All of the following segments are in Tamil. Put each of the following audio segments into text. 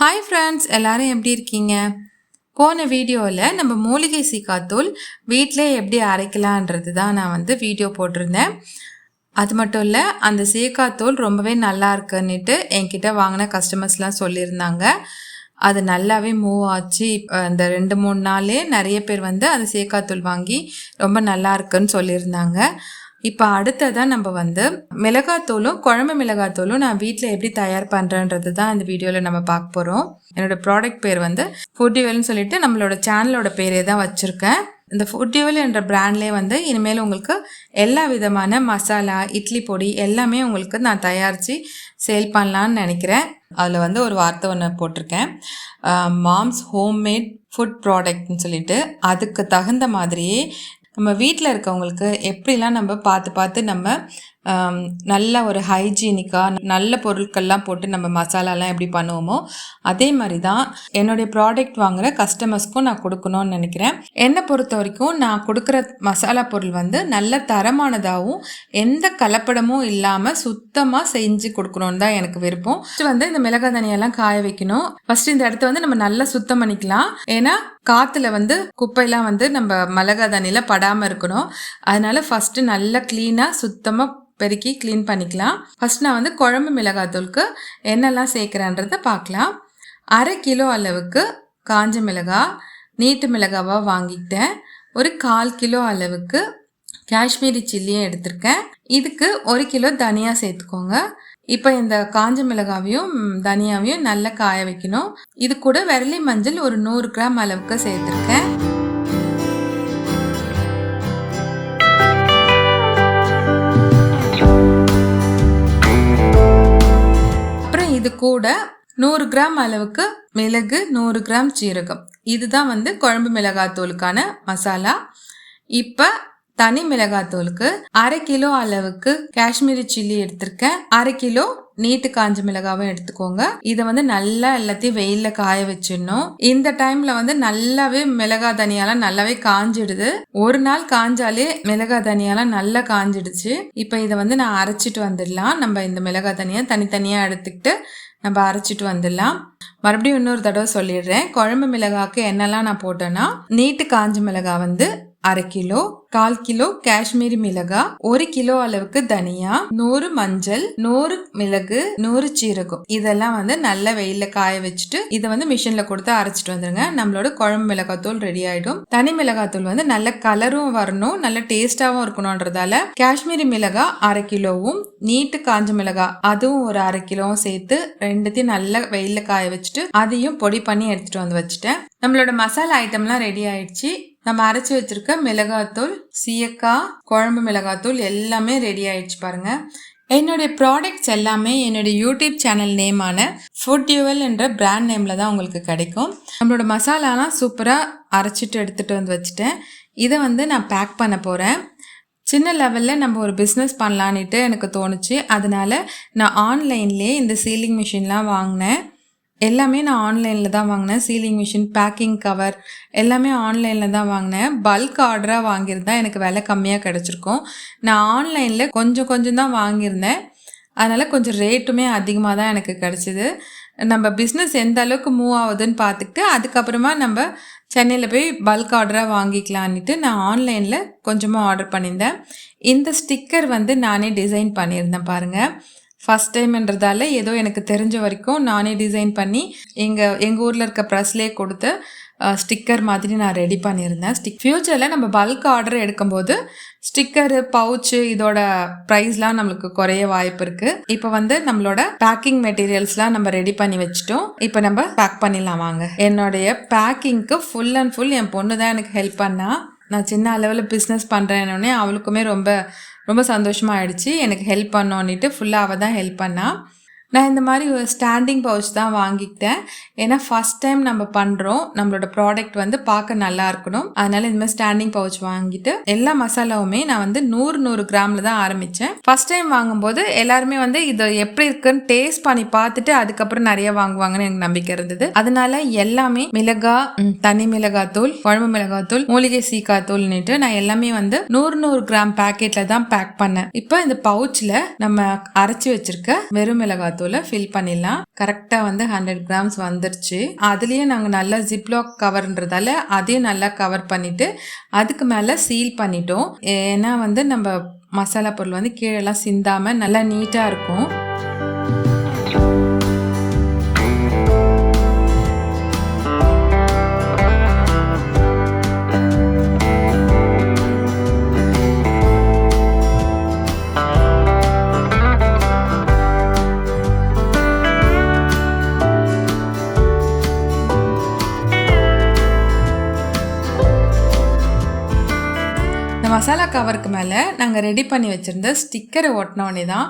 ஹாய் ஃப்ரெண்ட்ஸ் எல்லாரும் எப்படி இருக்கீங்க? போன வீடியோவில் நம்ம மூலிகை சீக்காத்தூள் வீட்டிலே எப்படி அரைக்கலான்றது தான் நான் வந்து வீடியோ போட்டிருந்தேன். அது மட்டும் இல்லை அந்த சீக்காத்தூள் ரொம்பவே நல்லா இருக்குன்னுட்டு என்கிட்ட வாங்கின கஸ்டமர்ஸ்லாம் சொல்லியிருந்தாங்க. அது நல்லாவே மூவ் ஆச்சு. அந்த இந்த ரெண்டு மூணு நாளே நிறைய பேர் வந்து அந்த சீக்காத்தூள் வாங்கி ரொம்ப நல்லா இருக்குன்னு சொல்லியிருந்தாங்க. இப்போ அடுத்ததாக நம்ம வந்து மிளகாத்தூளும் குழம்பு மிளகாத்தூளும் நான் வீட்டில் எப்படி தயார் பண்ணுறேன்றது தான் இந்த வீடியோவில் நம்ம பார்க்க போகிறோம் என்னோட ப்ராடக்ட் பேர் வந்து ஃபுட்டிவெல்னு சொல்லிட்டு நம்மளோட சேனலோட பேரே தான் வச்சுருக்கேன். இந்த ஃபுட்டிவெல் என்ற பிராண்ட்லேயே வந்து இனிமேல் உங்களுக்கு எல்லா விதமான மசாலா இட்லி பொடி எல்லாமே உங்களுக்கு நான் தயாரித்து சேல் பண்ணலான்னு நினைக்கிறேன். அதில் வந்து ஒரு வார்த்தை ஒன்று போட்டிருக்கேன். மாம்ஸ் ஹோம்மேட் ஃபுட் ப்ராடக்ட்னு சொல்லிட்டு அதுக்கு தகுந்த மாதிரியே நம்ம வீட்டில் இருக்கவங்களுக்கு எப்படிலாம் நம்ம பார்த்து பார்த்து நம்ம நல்ல ஒரு ஹைஜீனிக்காக நல்ல பொருட்கள்லாம் போட்டு நம்ம மசாலாலாம் எப்படி பண்ணுவோமோ அதே மாதிரி தான் என்னுடைய ப்ராடக்ட் வாங்குகிற கஸ்டமர்ஸ்க்கும் நான் கொடுக்கணும்னு நினைக்கிறேன். என்னை பொறுத்த வரைக்கும் நான் கொடுக்குற மசாலா பொருள் வந்து நல்ல தரமானதாகவும் எந்த கலப்படமும் இல்லாமல் சுத்தமாக செஞ்சு கொடுக்கணும்னு தான் எனக்கு விருப்பம். First வந்து இந்த மிளகாய் தனியெல்லாம் காய வைக்கணும். ஃபர்ஸ்ட் இந்த இடத்த வந்து நம்ம நல்லா சுத்தம் பண்ணிக்கலாம். ஏன்னா காத்துல வந்து குப்பையெல்லாம் வந்து நம்ம மிளகா தண்ணியில் படாமல் இருக்கணும். அதனால ஃபர்ஸ்ட் நல்லா க்ளீனாக சுத்தமாக பெருக்கி க்ளீன் பண்ணிக்கலாம். ஃபர்ஸ்ட் நான் வந்து குழம்பு மிளகாத்தூளுக்கு என்னெல்லாம் சேர்க்குறேன்றதை பார்க்கலாம். அரை கிலோ அளவுக்கு காஞ்ச மிளகாய் நீட்டு மிளகாவாக வாங்கிக்கிட்டேன். ஒரு கால் கிலோ அளவுக்கு காஷ்மீரி சில்லியும் எடுத்திருக்கேன். இதுக்கு ஒரு கிலோ தனியா சேர்த்துக்கோங்க. இப்போ இந்த காஞ்ச மிளகாவையும் தனியாவையும் நல்லா காய வைக்கணும். இது கூட விரலி மஞ்சள் ஒரு நூறு கிராம் அளவுக்கு சேர்த்துருக்கேன். அப்புறம் இது கூட நூறு கிராம் அளவுக்கு மிளகு நூறு கிராம் சீரகம். இதுதான் வந்து குழம்பு மிளகாத்தூளுக்கான மசாலா. இப்போ தனி மிளகாத்தூளுக்கு அரை கிலோ அளவுக்கு காஷ்மீரி சில்லி எடுத்திருக்கேன். அரை கிலோ நீட்டு காஞ்ச மிளகாவும் எடுத்துக்கோங்க. இதை வந்து நல்லா எல்லாத்தையும் வெயில்ல காய வச்சிடணும். இந்த டைம்ல வந்து நல்லாவே மிளகா தனியாலாம் நல்லாவே காஞ்சிடுது. ஒரு நாள் காஞ்சாலே மிளகா தனியாலாம் நல்லா காஞ்சிடுச்சு. இப்போ இதை வந்து நான் அரைச்சிட்டு வந்துடலாம். நம்ம இந்த மிளகா தனியா தனித்தனியா எடுத்துக்கிட்டு நம்ம அரைச்சிட்டு வந்துடலாம். மறுபடியும் இன்னொரு தடவை சொல்லிடுறேன். குழம்பு மிளகாக்கு என்னெல்லாம் நான் போட்டேன்னா நீட்டு காஞ்ச மிளகா வந்து அரை கிலோ கால் கிலோ காஷ்மீரி மிளகா ஒரு கிலோ அளவுக்கு தனியா நூறு மஞ்சள் நூறு மிளகு நூறு சீரகம். இதெல்லாம் வந்து நல்ல வெயில காய வச்சுட்டு இதை வந்து மிஷின்ல கொடுத்து அரைச்சிட்டு வந்துருங்க. நம்மளோட குழம்பு மிளகாத்தூள் ரெடி ஆயிடும். தனி மிளகாத்தூள் வந்து நல்ல கலரும் வரணும் நல்ல டேஸ்டாவும் இருக்கணும்ன்றதால காஷ்மீரி மிளகா அரை கிலோவும் நீட்டு காஞ்ச மிளகாய் அதுவும் ஒரு அரை கிலோவும் சேர்த்து ரெண்டுத்தையும் நல்லா வெயில காய வச்சுட்டு அதையும் பொடி பண்ணி எடுத்துட்டு வந்து வச்சுட்டேன். நம்மளோட மசாலா ஐட்டம்லாம் ரெடி ஆயிடுச்சு. நம்ம அரைச்சி வச்சிருக்க மிளகாத்தூள் சீயக்காய் குழம்பு மிளகாத்தூள் எல்லாமே ரெடி ஆயிடுச்சு பாருங்க. என்னுடைய ப்ராடக்ட்ஸ் எல்லாமே என்னுடைய யூடியூப் சேனல் நேமான ஃபுட் யூவல் என்ற பிராண்ட் நேமில் தான் உங்களுக்கு கிடைக்கும். நம்மளோட மசாலாலாம் சூப்பராக அரைச்சிட்டு எடுத்துகிட்டு வந்து வச்சுட்டேன். இதை வந்து நான் பேக் பண்ண போகிறேன் சின்ன லெவலில் நம்ம ஒரு பிஸ்னஸ் பண்ணலான்ட்டு எனக்கு தோணுச்சு. அதனால நான் ஆன்லைன்லேயே இந்த சீலிங் மிஷின்லாம் வாங்கினேன். எல்லாமே நான் ஆன்லைனில் தான் வாங்கினேன். சீலிங் மிஷின் பேக்கிங் கவர் எல்லாமே ஆன்லைனில் தான் வாங்கினேன். பல்க் ஆர்டராக வாங்கியிருந்தா எனக்கு விலை கம்மியாக கிடச்சிருக்கும். நான் ஆன்லைனில் கொஞ்சம் கொஞ்சம் தான் வாங்கியிருந்தேன். அதனால் கொஞ்சம் ரேட்டுமே அதிகமாக தான் எனக்கு கிடச்சிது. நம்ம பிஸ்னஸ் எந்த அளவுக்கு மூவ் ஆகுதுன்னு பார்த்துக்கிட்டு அதுக்கப்புறமா நம்ம சென்னையில் போய் பல்க் ஆர்டராக வாங்கிக்கலான்ட்டு நான் ஆன்லைனில் கொஞ்சமாக ஆர்டர் பண்ணியிருந்தேன். இந்த ஸ்டிக்கர் வந்து நானே டிசைன் பண்ணியிருந்தேன் பாருங்கள் ஃபஸ்ட் டைம்ன்றதால ஏதோ எனக்கு தெரிஞ்ச வரைக்கும் நானே டிசைன் பண்ணி எங்கள் எங்கள் ஊரில் இருக்க ப்ரெஸ்லேயே கொடுத்து ஸ்டிக்கர் மாதிரி நான் ரெடி பண்ணியிருந்தேன். ஸ்டிக் ஃப்யூச்சரில் நம்ம பல்க் ஆர்டர் எடுக்கும்போது ஸ்டிக்கரு பவுச்சு இதோட ப்ரைஸ்லாம் நம்மளுக்கு குறைய வாய்ப்பு இருக்குது இப்போ வந்து நம்மளோட பேக்கிங் மெட்டீரியல்ஸ்லாம் நம்ம ரெடி பண்ணி வச்சுட்டோம். இப்போ நம்ம பேக் பண்ணிடலாம் வாங்க. என்னுடைய பேக்கிங்க்கு ஃபுல் அண்ட் ஃபுல் என் பொண்ணு தான் எனக்கு ஹெல்ப் பண்ணா. நான் சின்ன அளவில் பிஸ்னஸ் பண்ணுறேன்னொடனே அவளுக்குமே ரொம்ப ரொம்ப சந்தோஷமாக ஆயிடுச்சு எனக்கு ஹெல்ப் பண்ணோன்னுட்டு ஃபுல்லாக அவள் தான் ஹெல்ப் பண்ணா. நான் இந்த மாதிரி ஒரு ஸ்டாண்டிங் பவுச் தான் வாங்கிக்கிட்டேன். ஏன்னா ஃபர்ஸ்ட் டைம் நம்ம பண்ணுறோம் நம்மளோட ப்ராடக்ட் வந்து பார்க்க நல்லா இருக்கணும். அதனால இந்த மாதிரி ஸ்டாண்டிங் பவுச் வாங்கிட்டு எல்லா மசாலாவுமே நான் வந்து நூறு நூறு கிராமில் தான் ஆரம்பித்தேன் ஃபர்ஸ்ட் டைம் வாங்கும்போது எல்லாருமே வந்து இது எப்படி இருக்குன்னு டேஸ்ட் பண்ணி பார்த்துட்டு அதுக்கப்புறம் நிறைய வாங்குவாங்கன்னு எனக்கு நம்பிக்கை இருந்தது. அதனால எல்லாமே மிளகாய் தனி மிளகாத்தூள் குழம்பு மிளகாத்தூள் மூலிகை சீக்காத்தூள்னுட்டு நான் எல்லாமே வந்து நூறு நூறு கிராம் பேக்கெட்டில் தான் பேக் பண்ணேன். இப்போ இந்த பவுச்சில் நம்ம அரைச்சி வச்சிருக்க வெறும் மிளகாத்தூள். மிளகாத்தூளை ஃபில் பண்ணிடலாம். கரெக்டாக வந்து ஹண்ட்ரட் கிராம்ஸ் வந்துருச்சு. அதுலேயே நாங்கள் நல்லா ஜிப்லாக் கவர்ன்றதால அதையும் நல்லா கவர் பண்ணிவிட்டு அதுக்கு மேலே சீல் பண்ணிட்டோம். ஏன்னா வந்து நம்ம மசாலா பொருள் வந்து கீழெல்லாம் சிந்தாமல் நல்லா நீட்டாக இருக்கும். மசாலா கவருக்கு மேலே நாங்கள் ரெடி பண்ணி வச்சுருந்த ஸ்டிக்கரை ஒட்டினோடனே தான்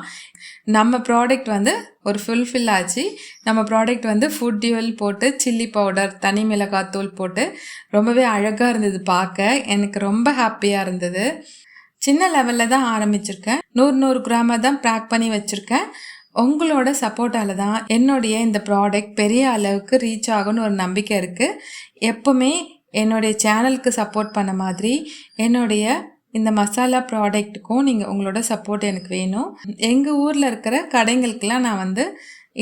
நம்ம ப்ராடக்ட் வந்து ஒரு ஃபுல்ஃபில் ஆச்சு. நம்ம ப்ராடக்ட் வந்து ஃபுட் டியூவல் போட்டு சில்லி பவுடர் தனி மிளகாய் தூள் போட்டு ரொம்பவே அழகாக இருந்தது பார்க்க. எனக்கு ரொம்ப ஹாப்பியாக இருந்தது. சின்ன லெவலில் தான் ஆரம்பிச்சிருக்கேன். நூறு நூறு கிராமாக தான் பேக் பண்ணி வச்சுருக்கேன். உங்களோட சப்போர்ட்டால் தான் என்னுடைய இந்த ப்ராடக்ட் பெரிய அளவுக்கு ரீச் ஆகும்னு ஒரு நம்பிக்கை இருக்குது எப்போவுமே என்னுடைய சேனலுக்கு சப்போர்ட் பண்ண மாதிரி என்னுடைய இந்த மசாலா ப்ராடக்ட்டுக்கும் நீங்கள் உங்களோட சப்போர்ட் எனக்கு வேணும். எங்கள் ஊரில் இருக்கிற கடைங்களுக்கெல்லாம் நான் வந்து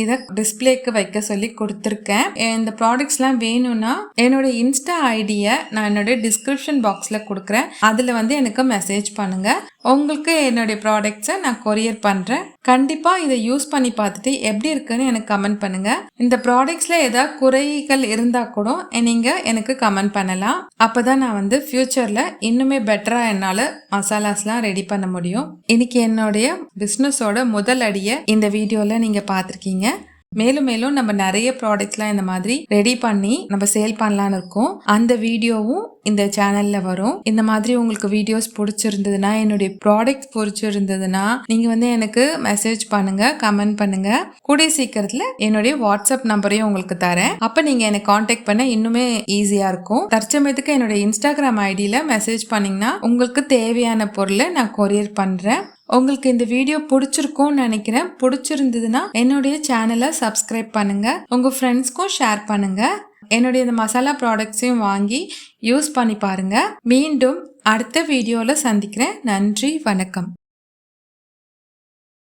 இதை டிஸ்பிளேக்கு வைக்க சொல்லி கொடுத்துருக்கேன். இந்த ப்ராடக்ட்ஸ்லாம் வேணும்னா என்னுடைய இன்ஸ்டா ஐடியை நான் என்னுடைய டிஸ்கிரிப்ஷன் பாக்ஸில் கொடுக்குறேன். அதில் வந்து எனக்கு மெசேஜ் பண்ணுங்கள் உங்களுக்கு என்னுடைய ப்ராடக்ட்ஸை நான் கொரியர் பண்ணுறேன் கண்டிப்பாக இதை யூஸ் பண்ணி பார்த்துட்டு எப்படி இருக்குன்னு எனக்கு கமெண்ட் பண்ணுங்கள் இந்த ப்ராடக்ட்ஸில் ஏதாவது குறைகள் இருந்தால் கூட நீங்கள் எனக்கு கமெண்ட் பண்ணலாம். அப்போ தான் நான் வந்து ஃப்யூச்சரில் இன்னுமே பெட்டராக என்னால் மசாலாஸ்லாம் ரெடி பண்ண முடியும். இன்னைக்கு என்னுடைய பிஸ்னஸோட முதல் அடியை இந்த வீடியோவில் நீங்கள் பார்த்துருக்கீங்க. மேலும் மேலும் நம்ம நிறைய ப்ராடக்ட்ஸ்லாம் இந்த மாதிரி ரெடி பண்ணி நம்ம சேல் பண்ணலான்னு இருக்கோம். அந்த வீடியோவும் இந்த சேனல்ல வரும். இந்த மாதிரி உங்களுக்கு வீடியோஸ் பிடிச்சிருந்ததுன்னா என்னுடைய ப்ராடக்ட் பிடிச்சிருந்ததுன்னா நீங்க வந்து எனக்கு மெசேஜ் பண்ணுங்க கமெண்ட் பண்ணுங்க. கூடிய சீக்கிரத்துல என்னுடைய வாட்ஸ்அப் நம்பரையும் உங்களுக்கு தரேன். அப்ப நீங்க எனக்கு காண்டாக்ட் பண்ண இன்னுமே ஈஸியா இருக்கும். தற்சமயத்துக்கு என்னுடைய இன்ஸ்டாகிராம் ஐடியில மெசேஜ் பண்ணீங்கன்னா உங்களுக்கு தேவையான பொருளை நான் கொரியர் பண்றேன். உங்களுக்கு இந்த வீடியோ பிடிச்சிருக்கும்னு நினைக்கிறேன். பிடிச்சிருந்ததுன்னா என்னுடைய சேனலை சப்ஸ்கிரைப் பண்ணுங்க. உங்க ஃப்ரெண்ட்ஸ்க்கும் ஷேர் பண்ணுங்க. என்னுடைய இந்த மசாலா ப்ராடக்ட்ஸையும் வாங்கி யூஸ் பண்ணி பாருங்க. மீண்டும் அடுத்த வீடியோவில் சந்திக்கிறேன். நன்றி வணக்கம்.